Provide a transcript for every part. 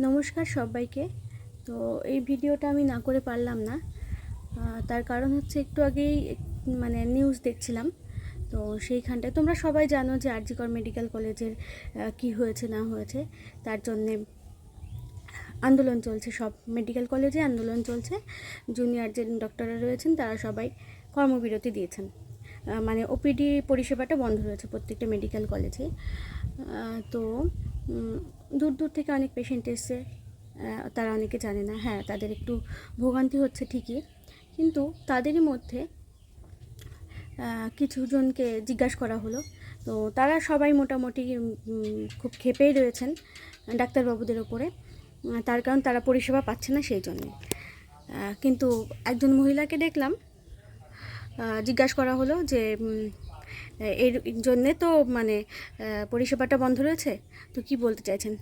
নমস্কার সবাইকে। তো এই ভিডিওটা আমি না করে পারলাম না। তার কারণ হচ্ছে একটু আগেই মানে নিউজ দেখছিলাম। তো সেইখানটায় তোমরা সবাই জানো যে আরজিকর মেডিকেল কলেজের কি হয়েছে, না হয়েছে। তার জন্যে আন্দোলন চলছে, সব মেডিকেল কলেজে আন্দোলন চলছে। জুনিয়র যে ডক্টররা রয়েছেন, তারা সবাই কর্মবিরতি দিয়েছেন। মানে ওপিডি পরিষেবাটা বন্ধ রয়েছে প্রত্যেকটা মেডিকেল কলেজে তো দূর দূর থেকে অনেক পেশেন্ট এসছে তারা অনেকে জানে না। হ্যাঁ তাদের একটু ভোগান্তি হচ্ছে ঠিকই কিন্তু তাদেরই মধ্যে আহ, কিছু জনকে জিজ্ঞাসা করা হলো। তো তারা সবাই মোটামুটি খুব ক্ষেপেই রয়েছেন ডাক্তারবাবুদের ওপরে। তার কারণ তারা পরিষেবা পাচ্ছে না সেই জন্যে। কিন্তু একজন মহিলাকে দেখলাম জিজ্ঞাসা করা হলো যে এর জন্যে তো মানে পরিষেবাটা বন্ধ রয়েছে। তো কি বলতে চাইছেন?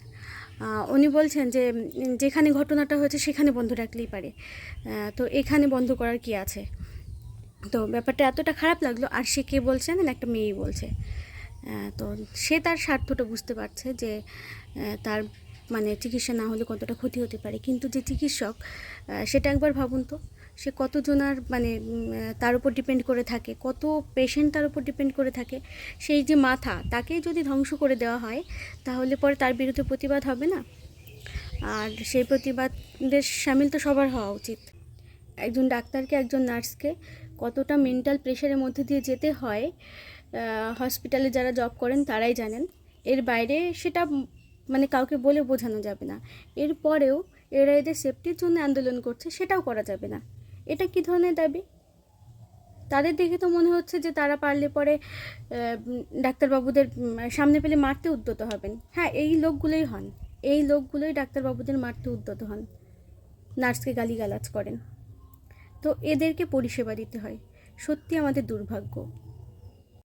উনি বলছেন যে যেখানে ঘটনাটা হয়েছে সেখানে বন্ধ রাখলেই পারে। তো এখানে বন্ধ করার কি আছে? তো ব্যাপারটা এতটা খারাপ লাগল, আর সে কে বলছেন একটা মেয়েই বলছে। তো সে তার স্বার্থটা বুঝতে পারছে যে তার মানে চিকিৎসা না হলে কতটা ক্ষতি হতে পারে। কিন্তু যে চিকিৎসক সেটা একবার ভাবুন তো। সে কতজনার মানে তার উপর ডিপেন্ড করে থাকে, কত পেশেন্ট তার উপর ডিপেন্ড করে থাকে, সেই যে মাথা তাকে যদি ধ্বংস করে দেওয়া হয়, তাহলে পরে তার বিরুদ্ধে প্রতিবাদ হবে না? আর সেই প্রতিবাদের সামিল তো সবার হওয়া উচিত। একজন ডাক্তারকে, একজন নার্সকে কতটা মেন্টাল প্রেশারের মধ্যে দিয়ে যেতে হয় হসপিটালে যারা জব করেন তারাই জানেন। এর বাইরে সেটা মানে কাউকে বলে বোঝানো যাবে না। এরপরেও এরা এদের সেফটির জন্য আন্দোলন করছে, সেটাও করা যাবে না। এটা কি ধরনের দাবি? তাদের দেখে তো মনে হচ্ছে যে তারা পারলে পরে ডাক্তারবাবুদের সামনে পেলে মারতে উদ্যত হবেন। হ্যাঁ এই লোকগুলোই হন। এই লোকগুলোই ডাক্তারবাবুদের মারতে উদ্যত হন। নার্সকে গালিগালাজ করেন। তো এদেরকে পরিষেবা দিতে হয়। সত্যি আমাদের দুর্ভাগ্য।